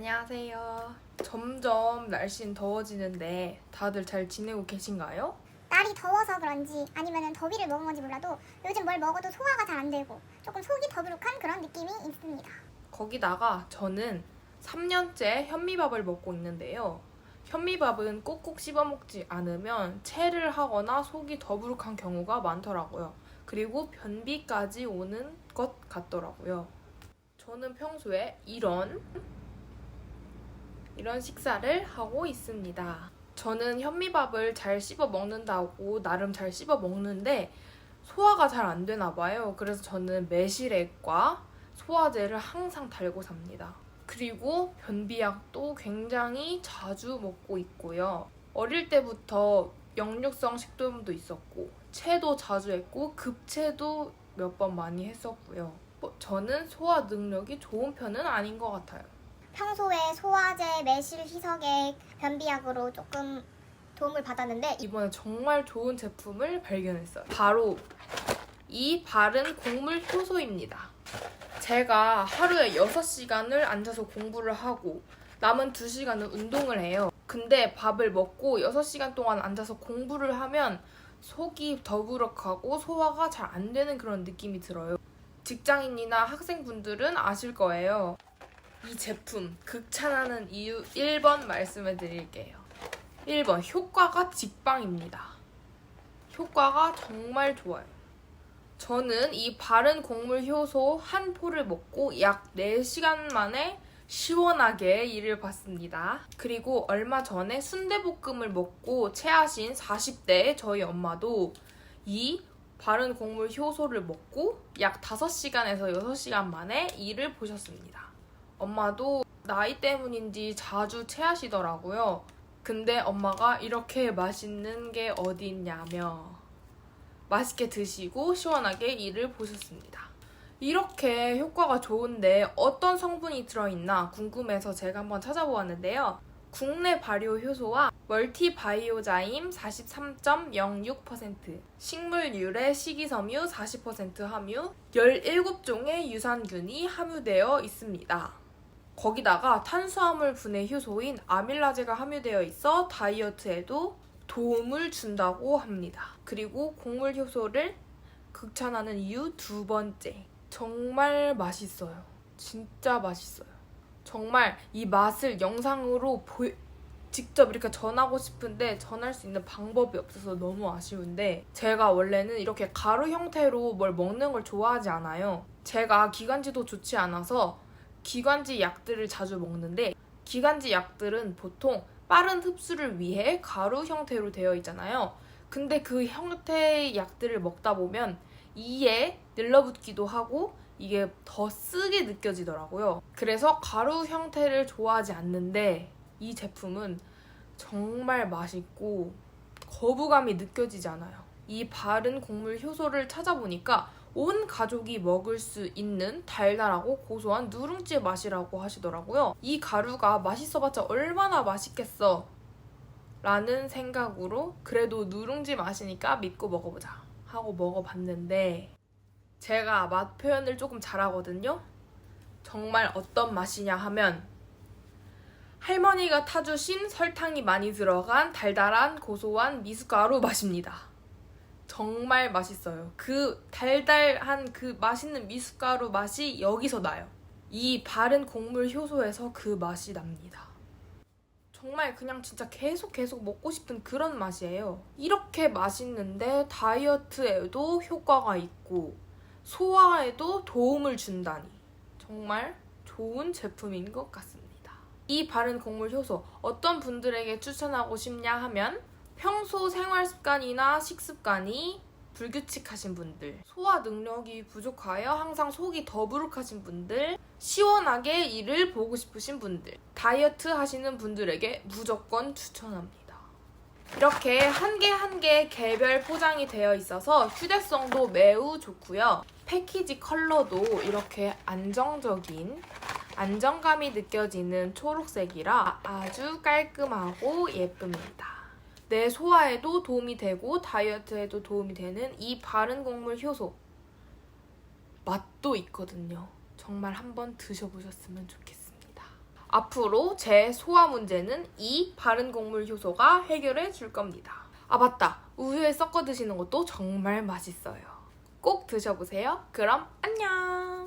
안녕하세요. 점점 날씨는 더워지는데 다들 잘 지내고 계신가요? 날이 더워서 그런지 아니면 더위를 먹은 건지 몰라도 요즘 뭘 먹어도 소화가 잘 안 되고 조금 속이 더부룩한 그런 느낌이 있습니다. 거기다가 저는 3년째 현미밥을 먹고 있는데요. 현미밥은 꼭꼭 씹어 먹지 않으면 체를 하거나 속이 더부룩한 경우가 많더라고요. 그리고 변비까지 오는 것 같더라고요. 저는 평소에 이런 이런 식사를 하고 있습니다. 저는 현미밥을 잘 씹어 먹는다고 나름 잘 씹어 먹는데 소화가 잘 안 되나 봐요. 그래서 저는 매실액과 소화제를 항상 달고 삽니다. 그리고 변비약도 굉장히 자주 먹고 있고요. 어릴 때부터 역류성 식도염도 있었고 체도 자주 했고 급체도 몇 번 많이 했었고요. 뭐, 저는 소화 능력이 좋은 편은 아닌 것 같아요. 평소에 소화제, 매실, 희석액, 변비약으로 조금 도움을 받았는데 이번에 정말 좋은 제품을 발견했어요. 바로 이 바른 곡물 효소입니다. 제가 하루에 6시간을 앉아서 공부를 하고 남은 2시간은 운동을 해요. 근데 밥을 먹고 6시간 동안 앉아서 공부를 하면 속이 더부룩하고 소화가 잘 안 되는 그런 느낌이 들어요. 직장인이나 학생분들은 아실 거예요. 이 제품 극찬하는 이유 1번 말씀해 드릴게요. 1번 효과가 직방입니다. 효과가 정말 좋아요. 저는 이 바른 곡물 효소 한 포를 먹고 약 4시간 만에 시원하게 일을 봤습니다. 그리고 얼마 전에 순대볶음을 먹고 체하신 40대 저희 엄마도 이 바른 곡물 효소를 먹고 약 5시간에서 6시간 만에 일을 보셨습니다. 엄마도 나이 때문인지 자주 체하시더라고요. 근데 엄마가 이렇게 맛있는 게 어디 있냐며 맛있게 드시고 시원하게 일을 보셨습니다. 이렇게 효과가 좋은데 어떤 성분이 들어있나 궁금해서 제가 한번 찾아보았는데요. 국내 발효 효소와 멀티바이오자임 43.06%, 식물 유래 식이섬유 40% 함유, 17종의 유산균이 함유되어 있습니다. 거기다가 탄수화물 분해 효소인 아밀라제가 함유되어 있어 다이어트에도 도움을 준다고 합니다. 그리고 곡물 효소를 극찬하는 이유 두 번째. 정말 맛있어요. 진짜 맛있어요. 정말 이 맛을 영상으로 보 직접 이렇게 전하고 싶은데 전할 수 있는 방법이 없어서 너무 아쉬운데 제가 원래는 이렇게 가루 형태로 뭘 먹는 걸 좋아하지 않아요. 제가 기관지도 좋지 않아서 기관지 약들을 자주 먹는데 기관지 약들은 보통 빠른 흡수를 위해 가루 형태로 되어 있잖아요. 근데 그 형태의 약들을 먹다 보면 이에 늘러붙기도 하고 이게 더 쓰게 느껴지더라고요. 그래서 가루 형태를 좋아하지 않는데 이 제품은 정말 맛있고 거부감이 느껴지지 않아요. 이 바른 곡물 효소를 찾아보니까 온 가족이 먹을 수 있는 달달하고 고소한 누룽지 맛이라고 하시더라고요. 이 가루가 맛있어봤자 얼마나 맛있겠어. 라는 생각으로 그래도 누룽지 맛이니까 믿고 먹어보자 하고 먹어봤는데 제가 맛 표현을 조금 잘하거든요. 정말 어떤 맛이냐 하면 할머니가 타주신 설탕이 많이 들어간 달달한 고소한 미숫가루 맛입니다. 정말 맛있어요. 그 달달한 그 맛있는 미숫가루 맛이 여기서 나요. 이 바른 곡물 효소에서 그 맛이 납니다. 정말 그냥 진짜 계속 계속 먹고 싶은 그런 맛이에요. 이렇게 맛있는데 다이어트에도 효과가 있고 소화에도 도움을 준다니 정말 좋은 제품인 것 같습니다. 이 바른 곡물 효소 어떤 분들에게 추천하고 싶냐 하면 평소 생활 습관이나 식습관이 불규칙하신 분들, 소화 능력이 부족하여 항상 속이 더부룩하신 분들, 시원하게 일을 보고 싶으신 분들, 다이어트 하시는 분들에게 무조건 추천합니다. 이렇게 한 개 한 개 개별 포장이 되어 있어서 휴대성도 매우 좋고요. 패키지 컬러도 이렇게 안정적인 안정감이 느껴지는 초록색이라 아주 깔끔하고 예쁩니다. 내 소화에도 도움이 되고 다이어트에도 도움이 되는 이 바른 곡물 효소 맛도 있거든요. 정말 한번 드셔보셨으면 좋겠습니다. 앞으로 제 소화 문제는 이 바른 곡물 효소가 해결해 줄 겁니다. 아 맞다. 우유에 섞어 드시는 것도 정말 맛있어요. 꼭 드셔보세요. 그럼 안녕.